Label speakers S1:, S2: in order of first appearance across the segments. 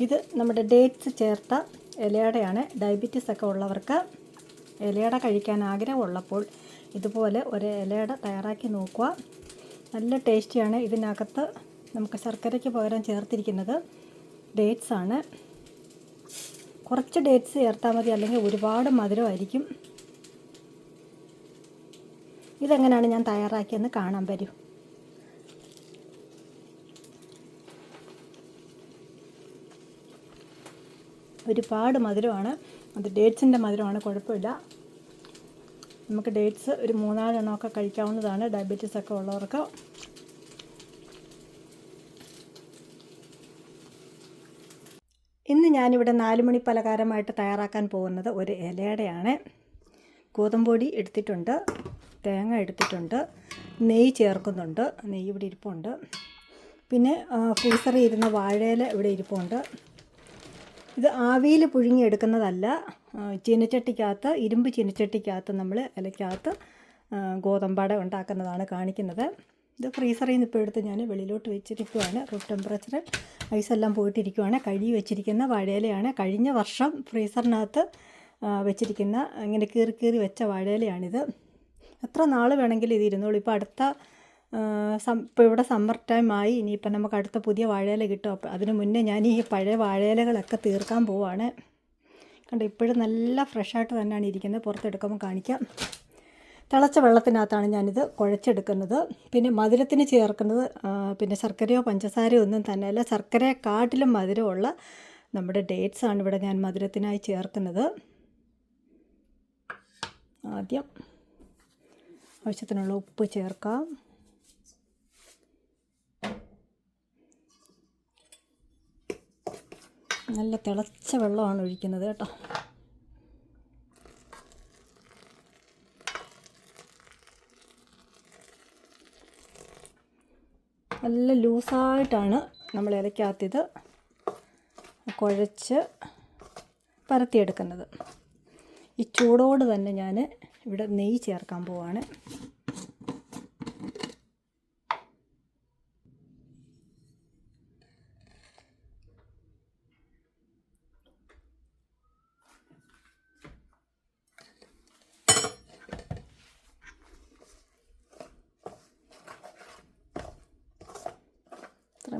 S1: ഇത് നമ്മുടെ ഡേറ്റ്സ് ചേർത്ത ഇലയടയാണ്. ഡയബറ്റീസ് ഒക്കെ ഉള്ളവർക്ക് ഇലയട കഴിക്കാൻ ആഗ്രഹമുള്ളപ്പോൾ ഇതുപോലെ ഒരു ഇലയട തയ്യാറാക്കി നോക്കുക. നല്ല ടേസ്റ്റിയാണ്. ഇതിനകത്ത് നമുക്ക് ശർക്കരയ്ക്ക് പകരം ചേർത്തിരിക്കുന്നത് ഡേറ്റ്സ് ആണ്. കുറച്ച് ഡേറ്റ്സ് ചേർത്താൽ മതി അല്ലെങ്കിൽ ഒരുപാട് മധുരമായിരിക്കും ഇതെങ്ങനെയാണ് ഞാൻ തയ്യാറാക്കിയെന്ന് കാണാൻ വരൂ. ഒരുപാട് മധുരമാണ്. അത് ഡേറ്റ്സിന്റെ മധുരമാണ് കുഴപ്പമില്ല. നമുക്ക് ഡേറ്റ്സ് ഒരു മൂന്നാലെണ്ണമൊക്കെ കഴിക്കാവുന്നതാണ്. ഡയബറ്റീസ് ഒക്കെ ഉള്ളവർക്ക്. ഇന്ന് ഞാനിവിടെ നാല് മണി പലഹാരമായിട്ട് തയ്യാറാക്കാൻ പോകുന്നത് ഒരു ഇലയടയാണ്. ഗോതമ്പൊടി എടുത്തിട്ടുണ്ട് തേങ്ങ എടുത്തിട്ടുണ്ട് നെയ്യ് ചേർക്കുന്നുണ്ട് നെയ്യ് ഇവിടെ ഇരിപ്പുണ്ട്. പിന്നെ ഫ്രീസറിൽ ഇരുന്ന വാഴയില ഇവിടെ ഇരിപ്പുണ്ട്. ഇത് ആവിയിൽ പുഴുങ്ങിയെടുക്കുന്നതല്ല ചീനച്ചട്ടിക്കകത്ത് ഇരുമ്പ് ചീനച്ചട്ടിക്കകത്ത് നമ്മൾ ഇലയ്ക്കകത്ത് ഗോതമ്പട ഉണ്ടാക്കുന്നതാണ് കാണിക്കുന്നത്. ഇത് ഫ്രീസറിൽ നിന്ന് ഇപ്പോൾ എടുത്ത് ഞാൻ വെളിയിലോട്ട് വെച്ചിരിക്കുവാണ്. റൂം ടെമ്പറേച്ചർ ഐസെല്ലാം പോയിട്ടിരിക്കുവാണ്. കഴുകി വെച്ചിരിക്കുന്ന വാഴയിലയാണ്. കഴിഞ്ഞ വർഷം ഫ്രീസറിനകത്ത് വെച്ചിരിക്കുന്ന ഇങ്ങനെ കീറി കീറി വെച്ച വാഴയിലയാണിത്. എത്ര നാൾ വേണമെങ്കിലും ഇത് ഇരുന്നോളൂ ഇപ്പോൾ അടുത്ത ഇപ്പോൾ ഇവിടെ സമ്മർ ടൈം ആയി ഇനിയിപ്പോൾ നമുക്ക് അടുത്ത പുതിയ വാഴയില കിട്ടും. അപ്പോൾ അതിന് മുന്നേ ഞാൻ ഈ പഴയ വാഴയിലകളൊക്കെ തീർക്കാൻ പോവാണ്. കണ്ടോ ഇപ്പോഴും നല്ല ഫ്രഷായിട്ട് തന്നെയാണ് ഇരിക്കുന്നത്. പുറത്തെടുക്കുമ്പോൾ കാണിക്കാം. തിളച്ച വെള്ളത്തിനകത്താണ് ഞാനിത് കുഴച്ചെടുക്കുന്നത്. പിന്നെ മധുരത്തിന് ചേർക്കുന്നത് പിന്നെ ശർക്കരയോ പഞ്ചസാരയോ ഒന്നും തന്നെയല്ല. ശർക്കരയെക്കാട്ടിലും മധുരമുള്ള നമ്മുടെ ഡേറ്റ്സ് ആണ് ഇവിടെ ഞാൻ മധുരത്തിനായി ചേർക്കുന്നത്. ആദ്യം ആവശ്യത്തിനുള്ള ഉപ്പ് ചേർക്കാം. നല്ല തിളച്ച വെള്ളമാണ് ഒഴിക്കുന്നത് കേട്ടോ. നല്ല ലൂസായിട്ടാണ് നമ്മൾ ഇലക്കകത്തിത് കുഴച്ച് പരത്തിയെടുക്കുന്നത്. ഈ ചൂടോട് തന്നെ ഞാൻ ഇവിടെ നെയ്യ് ചേർക്കാൻ പോവാണ്.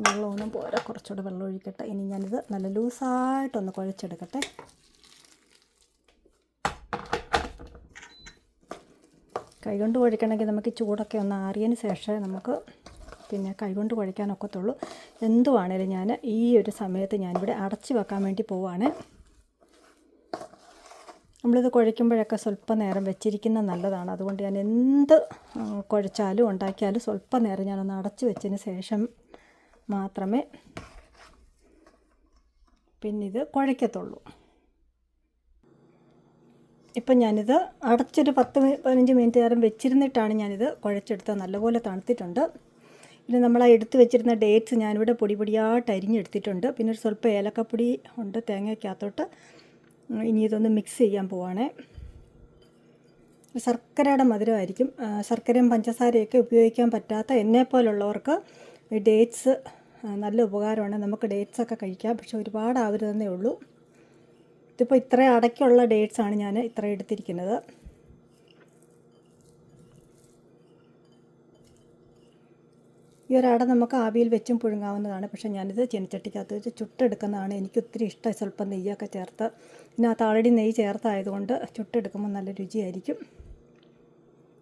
S1: വെള്ളമൊന്നും പോരാ. കുറച്ചുകൂടെ വെള്ളം ഒഴിക്കട്ടെ. ഇനി ഞാനിത് നല്ല ലൂസായിട്ടൊന്ന് കുഴച്ചെടുക്കട്ടെ. കൈകൊണ്ട് കുഴക്കണമെങ്കിൽ നമുക്ക് ചൂടൊക്കെ ഒന്ന് ആറിയതിന് ശേഷമേ നമുക്ക് പിന്നെ കൈകൊണ്ട് കുഴക്കാനൊക്കത്തുള്ളൂ എന്തുവാണേലും ഞാൻ ഈ ഒരു സമയത്ത് ഞാനിവിടെ അടച്ചു വെക്കാൻ വേണ്ടി പോവാണ്. നമ്മളിത് കുഴയ്ക്കുമ്പോഴൊക്കെ സ്വല്പം നേരം വെച്ചിരിക്കുന്ന നല്ലതാണ്. അതുകൊണ്ട് ഞാൻ എന്ത് കുഴച്ചാലും ഉണ്ടാക്കിയാലും സ്വല്പം നേരം ഞാനൊന്ന് അടച്ചു വെച്ചതിന് ശേഷം മാത്രമേ പിന്നെ ഇത് കുഴയ്ക്കത്തുള്ളൂ ഇപ്പം ഞാനിത് അടച്ചൊരു പത്ത് പതിനഞ്ച് മിനിറ്റ് നേരം വെച്ചിരുന്നിട്ടാണ് ഞാനിത് കുഴച്ചെടുത്തത്. നല്ലപോലെ തണുത്തിട്ടുണ്ട്. പിന്നെ നമ്മൾ ആ എടുത്ത് വെച്ചിരുന്ന ഡേറ്റ്സ് ഞാനിവിടെ പൊടി പൊടിയായിട്ട് അരിഞ്ഞെടുത്തിട്ടുണ്ട്. പിന്നെ ഒരു സ്വല്പം ഏലക്കപ്പൊടി ഉണ്ട് തേങ്ങയ്ക്കകത്തോട്ട്. ഇനി ഇതൊന്ന് മിക്സ് ചെയ്യാൻ പോവാണേ. ശർക്കരയുടെ മധുരമായിരിക്കും. ശർക്കരയും പഞ്ചസാരയൊക്കെ ഉപയോഗിക്കാൻ പറ്റാത്ത എന്നെപ്പോലുള്ളവർക്ക് ഈ ഡേറ്റ്സ് നല്ല ഉപകാരമാണ്. നമുക്ക് ഡേറ്റ്സ് ഒക്കെ കഴിക്കാം. പക്ഷെ ഒരുപാട് ആവരുതെന്നേ ഉള്ളൂ. ഇതിപ്പോൾ ഇത്ര അടയ്ക്കുള്ള ഡേറ്റ്സ് ആണ് ഞാൻ ഇത്ര എടുത്തിരിക്കുന്നത്. ഈ ഒരട നമുക്ക് ആവിയിൽ വെച്ചും പുഴുങ്ങാവുന്നതാണ്. പക്ഷേ ഞാനിത് ചെനിച്ചട്ടിക്കകത്ത് വെച്ച് ചുട്ടെടുക്കുന്നതാണ്. എനിക്ക് ഒത്തിരി ഇഷ്ടമായി സ്വല്പം നെയ്യൊക്കെ ചേർത്ത്. ഇതിനകത്ത് ആൾറെഡി നെയ്യ് ചേർത്തായതുകൊണ്ട് ചുട്ടെടുക്കുമ്പോൾ നല്ല രുചിയായിരിക്കും.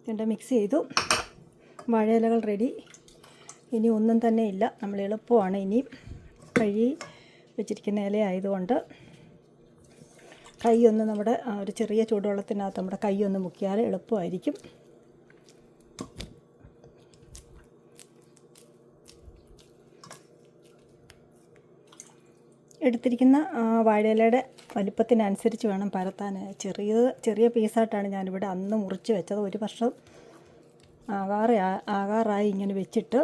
S1: രണ്ട് മിക്സ് ചെയ്തു. വാഴയിലകൾ റെഡി ഇനി ഒന്നും തന്നെ ഇല്ല. നമ്മൾ എളുപ്പമാണ് ഇനി കഴുകി വെച്ചിരിക്കുന്ന ഇല ആയതുകൊണ്ട് കൈയൊന്ന് നമ്മുടെ ഒരു ചെറിയ ചൂടുവെള്ളത്തിനകത്ത് നമ്മുടെ കൈയൊന്ന് മുക്കിയാൽ എളുപ്പമായിരിക്കും. എടുത്തിരിക്കുന്ന വാഴയിലയുടെ വലിപ്പത്തിനനുസരിച്ച് വേണം പരത്താൻ. ചെറിയ ചെറിയ പീസായിട്ടാണ് ഞാനിവിടെ അന്ന് മുറിച്ച് വെച്ചത്. ഒരു വർഷം ആകാറ് ആകാറായി ഇങ്ങനെ വെച്ചിട്ട്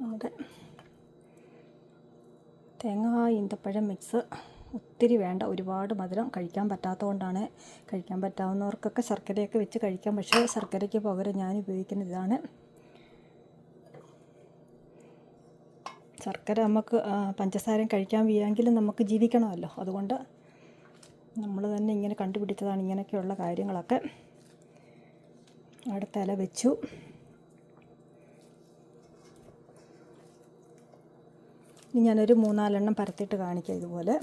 S1: നമ്മുടെ തേങ്ങ ഈന്തപ്പഴം മിക്സ്. ഒത്തിരി വേണ്ട. ഒരുപാട് മധുരം കഴിക്കാൻ പറ്റാത്തതുകൊണ്ടാണ് കഴിക്കാൻ പറ്റാവുന്നവർക്കൊക്കെ ശർക്കരയൊക്കെ വെച്ച് കഴിക്കാം. പക്ഷേ ശർക്കരയ്ക്ക് പകരം ഞാൻ ഉപയോഗിക്കുന്ന ഇതാണ്. ശർക്കര നമുക്ക് പഞ്ചസാരം കഴിക്കാൻ വയ്യെങ്കിലും നമുക്ക് ജീവിക്കണമല്ലോ. അതുകൊണ്ട് നമ്മൾ തന്നെ ഇങ്ങനെ കണ്ടുപിടിച്ചതാണ് ഇങ്ങനെയൊക്കെയുള്ള കാര്യങ്ങളൊക്കെ. അടുത്ത ഇല വെച്ചു. ഇനി ഞാനൊരു മൂന്നാലെണ്ണം പരത്തിയിട്ട് കാണിക്കാം ഇതുപോലെ.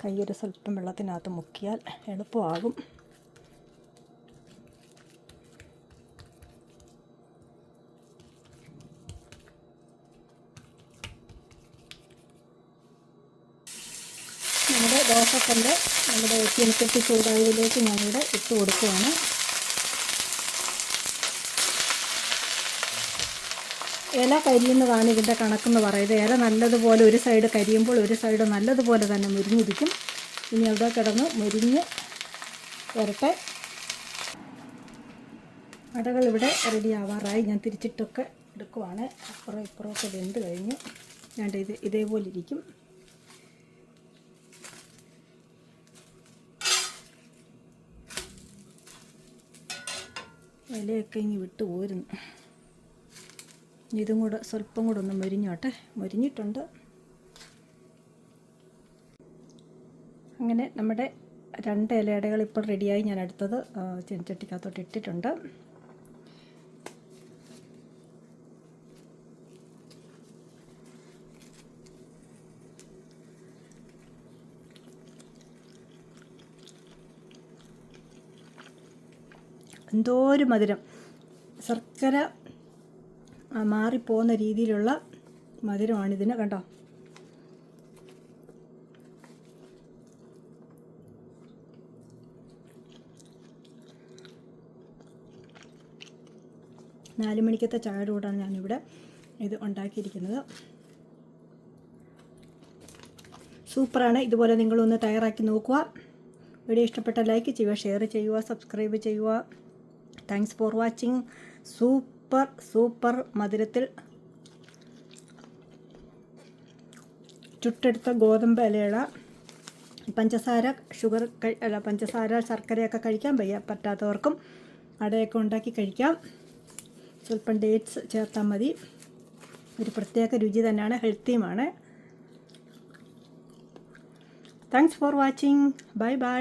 S1: കൈയൊരു സ്വല്പം വെള്ളത്തിനകത്ത് മുക്കിയാൽ എളുപ്പമാകും. നമ്മുടെ ദോശക്കല്ല് നമ്മുടെ ചീനച്ചട്ടി ചൂടായതിലേക്ക് ഞാനിവിടെ ഇട്ട് കൊടുക്കുകയാണ്. ഇല കരിയുന്നതാണ് ഇതിന്റെ കണക്കെന്ന് പറയുന്നത്. ഇല നല്ലതുപോലെ ഒരു സൈഡ് കരിയുമ്പോൾ ഒരു സൈഡ് നല്ലതുപോലെ തന്നെ മുരിഞ്ഞിരിക്കും. ഇനി അവിടെ കിടന്ന് മുരിഞ്ഞ് വരട്ടെ. അടകൾ ഇവിടെ റെഡി ആവാറായി. ഞാൻ തിരിച്ചിട്ടൊക്കെ എടുക്കുവാണ്. അപ്പുറം ഇപ്പുറമൊക്കെ വെന്ത് കഴിഞ്ഞു. ഞാൻ ഇത് ഇതേപോലെ ഇരിക്കും. ഇലയൊക്കെ ഇനി വിട്ടു പോരുന്നു ഇതും കൂടെ സ്വല്പം കൂടെ ഒന്ന് മൊരിഞ്ഞോട്ടെ. മൊരിഞ്ഞിട്ടുണ്ട്. അങ്ങനെ നമ്മുടെ രണ്ട് ഇലയടകൾ ഇപ്പോൾ റെഡിയായി. ഞാൻ അടുത്തത് ചെഞ്ചട്ടിക്കകത്തോട്ട് ഇട്ടിട്ടുണ്ട്. എന്തോ ഒരു മധുരം. ശർക്കര മാറിപ്പോകുന്ന രീതിയിലുള്ള മധുരമാണിതിന് കണ്ടോ? നാല് മണിക്കത്തെ ചായയുടെ കൂടാണ് ഞാനിവിടെ ഇത് ഉണ്ടാക്കിയിരിക്കുന്നത്. സൂപ്പറാണ്. ഇതുപോലെ നിങ്ങളൊന്ന് തയ്യാറാക്കി നോക്കുക. വീഡിയോ ഇഷ്ടപ്പെട്ട ലൈക്ക് ചെയ്യുക ഷെയർ ചെയ്യുക സബ്സ്ക്രൈബ് ചെയ്യുക. Thanks for watching super super മധുരത്തിൽ ചുട്ടെടുത്ത ഗോതമ്പ് ഇലയുടെ പഞ്ചസാര ഷുഗർ അല്ല പഞ്ചസാര ശർക്കരയൊക്കെ കഴിക്കാൻ വയ്യ പറ്റാത്തവർക്കും അടയൊക്കെ ഉണ്ടാക്കി കഴിക്കാം. സ്വല്പം ഡേറ്റ്സ് ചേർത്താൽ മതി. ഒരു പ്രത്യേക രുചി തന്നെയാണ് ഹെൽത്തിയുമാണ് thanks for watching bye bye